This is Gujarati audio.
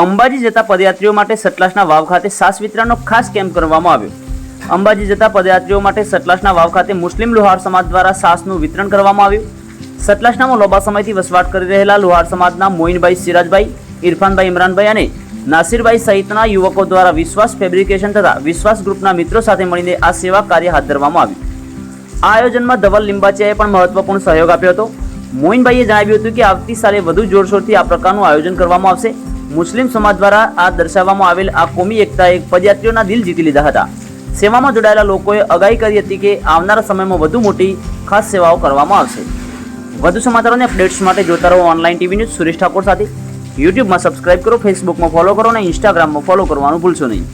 અંબાજી જતા પદયાત્રીઓ માટે સતલાસના વાવ ખાતે સાસ વિતરણનો ખાસ કેમ્પ કરવામાં આવ્યો. અંબાજી જતા પદયાત્રીઓ માટે સતલાસના વાવ ખાતે મુસ્લિમ લુહાર સમાજ દ્વારા સાસનું વિતરણ કરવામાં આવ્યું. સતલાસનામાં લોબા સમયથી વસવાટ કરી રહેલા લુહાર સમાજના મોઇનભાઈ સિરાજભાઈ, ઇરફાનભાઈ ઇમરાનભાઈ અને નાસિરભાઈ સહિતના યુવકો દ્વારા વિશ્વાસ ફેબ્રિકેશન તથા વિશ્વાસ ગ્રુપના મિત્રો સાથે મળીને આ સેવા કાર્ય હાથ ધરવામાં આવ્યું. આ આયોજનમાં ધવલ લિંબાચિયાએ પણ મહત્વપૂર્ણ સહયોગ આપ્યો હતો. મોઇનભાઈએ જણાવ્યું હતું કે આવતી સાલે વધુ જોરશોરથી આ પ્રકારનું આયોજન કરવામાં આવશે. મુસ્લિમ સમાજ દ્વારા આ દર્શાવવામાં આવેલ આ કોમી એકતાએ પદયાત્રીઓના દિલ જીતી લીધા હતા. સેવામાં જોડાયેલા લોકોએ અગાઈ કરી હતી કે આવનારા સમયમાં વધુ મોટી ખાસ સેવાઓ કરવામાં આવશે. વધુ સમાચારોને અપડેટ્સ માટે જોતા રહો online TV news Suresh Thakor સાથે. યુટ્યુબમાં સબસ્ક્રાઇબ કરો, ફેસબુકમાં ફોલો કરો અને ઇન્સ્ટાગ્રામમાં ફોલો કરવાનું ભૂલશો નહીં.